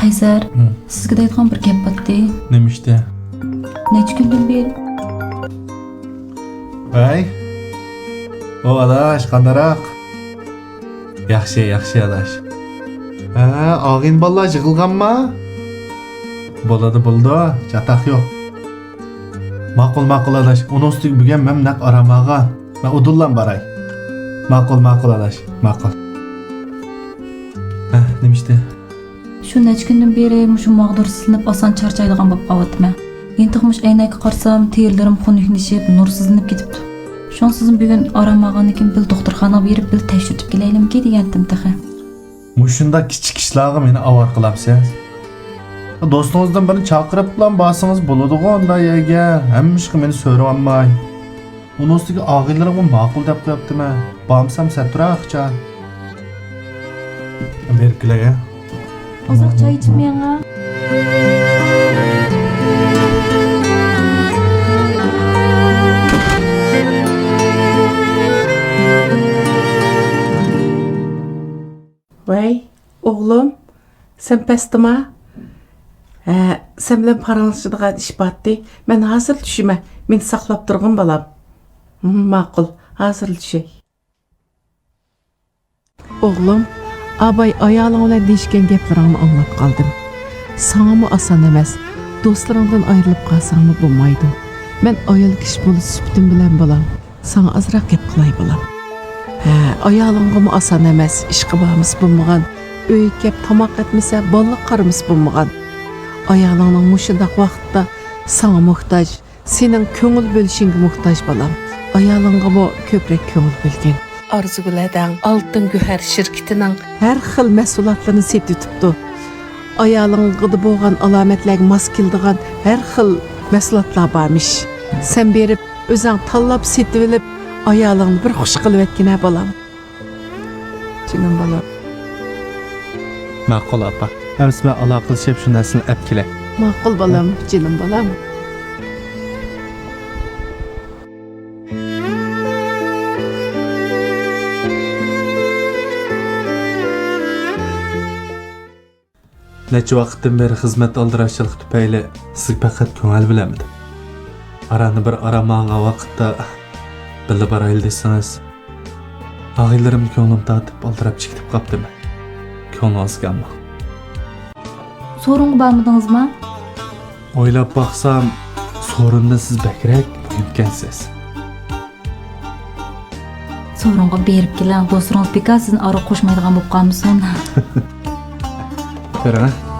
qaysar sizga deydigan bir gap botdi Nima ishda? necha kundan beri Voy. O adash, qandaroq? Yaxshi, yaxshi adash. Ha, og'in bolalar yig'ilganmi? Bo'ladi, bo'ldi. Chataq yo'q. Ma'qul, ma'qul adash. Uni ustiga bugun men naq aramagan. Men udullan baray. Ma'qul, ma'qul adash. Ma'qul. Ha, nima ishda? Shu necha kundan beri mushu mag'dursizlanib oson charchaydigan bo'lib qolyapman entiqmish aynakka qarsam terlarim xunuknishib nursizlanib ketibdi shon sizni bugun aramagan ekan bil doktorxonaga berib bil tekshirtib kelaylimki degandim tahi Mushunda kichik ishlarga meni avar qilamsiz. Do'stingizdan birini chaqirib bilan borsangiz bo'ladi-ku unda yerga. Hamma ishga meni so'rayolmay. Uni ustiga og'inlarim ma'qul deb qo'yaptimi? Bormsam saturaqcha. Berkilaga. ozroq choy ichmayanga Vay, oğlum, sen pestima? Ee, sen bilen paranlaşıdığın iş battı. Ben hazır düşüme. Beni saklap durgun balam. Makul, hazır düşey. Oğlum, abay ayalın ile değişken geplerini anlat kaldım. Sana mı asan emez, dostlarından ayrılıp kalsan mı bulmaydı. Ben ayal kişi bulu süptüm bilen balam. Sana azrak gep kılay balam. Hə, ayalınğımı asan emas, işqibamız bulmağan. Öy kep tamaq etməsə, balıq qarımız bulmağan. Ayalının muşundaq vaqtda sana muhtaç, senin köngül bölüşünge muhtaç balam. Ayalınğımı köprek köngül bölgen. Arzuguladan Altın Güher şirketining har xil mahsulotlarni setitibdi. Ayalınğıda bo'lgan alomatlarga mos keladigan har xil mahsulotlar bormish. Sen berib o'zing tanlab setib olib, ayolingni bir xush qilib etgina bolam. Jinim bolam. Ma'qul opa. Hamsi bilan aloqalashib shu narsani olib kelay. Ma'qul bolam, jinim bolam. Necha vaqtdan beri xizmat aldirashchilik tufayli sizga faqat ko'ngil bilamadim. Arani bir aramag'an vaqtda birga boraylik desangiz, og'aylarim ko'nglim tatib aldirab chikitib qolibdimi? Ko'nglingiz gamma. so'ringi bormidingizmi O'ylab baxsam, so'rinda siz bakrak mumkinsiz. so'ringa berib keling do'stlaringiz beka sizni aro qo'shmaydigan bo'lib Tara na.